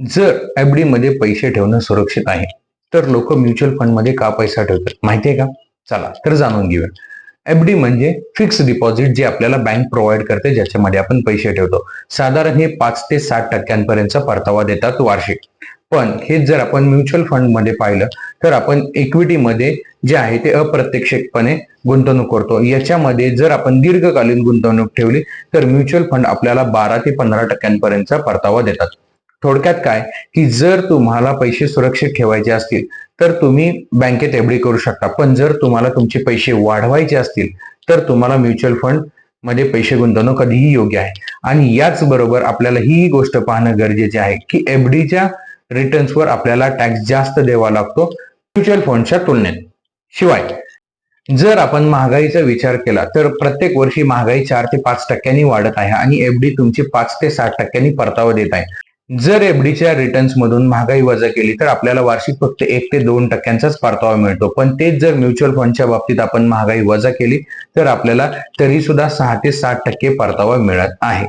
जर F D मध्ये पैसे ठेवणं सुरक्षित आहे तर लोक म्युच्युअल फंडमध्ये का पैसा ठेवतात माहितीये का? चला तर जाणून घेऊया. एफ डी म्हणजे फिक्स डिपॉझिट जे आपल्याला बँक प्रोव्हाइड करते ज्याच्यामध्ये आपण पैसे ठेवतो. साधारण हे पाच ते सात टक्क्यांपर्यंतचा परतावा देतात वार्षिक. पण हेच जर आपण म्युच्युअल फंडमध्ये पाहिलं तर आपण इक्विटीमध्ये जे आहे ते अप्रत्यक्षपणे गुंतवणूक करतो. याच्यामध्ये जर आपण दीर्घकालीन गुंतवणूक ठेवली तर म्युच्युअल फंड आपल्याला बारा ते पंधरा टक्क्यांपर्यंतचा परतावा देतात. थोडक्यात काय? की जर तुम्हाला पैसे सुरक्षित ठेवायचे असतील तर तुम्ही बँकेत एफडी करू शकता. पण जर तुम्हाला तुमचे पैसे वाढवायचे असतील तर तुम्हाला म्युच्युअल फंडमध्ये पैसे गुंतवणं कधीही योग्य आहे. आणि याच बरोबर आपल्याला ही गोष्ट पाहणं गरजेचे आहे की एफडीच्या रिटर्न्सवर आपल्याला टॅक्स जास्त द्यावा लागतो म्युच्युअल फंडच्या तुलनेत. शिवाय जर आपण महागाईचा विचार केला तर प्रत्येक वर्षी महागाई चार ते पाच टक्क्यांनी वाढत आहे आणि एफडी तुमची पाच ते सात टक्क्यांनी परतावा देत आहे. जर एफडीच्या रिटर्न्स मधून महागाई वजा केली तर आपल्याला वार्षिक फक्त एक ते दोन टक्क्यांचाच परतावा मिळतो. पण तेच जर म्युच्युअल फंडच्या बाबतीत आपण महागाई वजा केली तर आपल्याला तरी सुद्धा सहा ते सात टक्के परतावा मिळत आहे.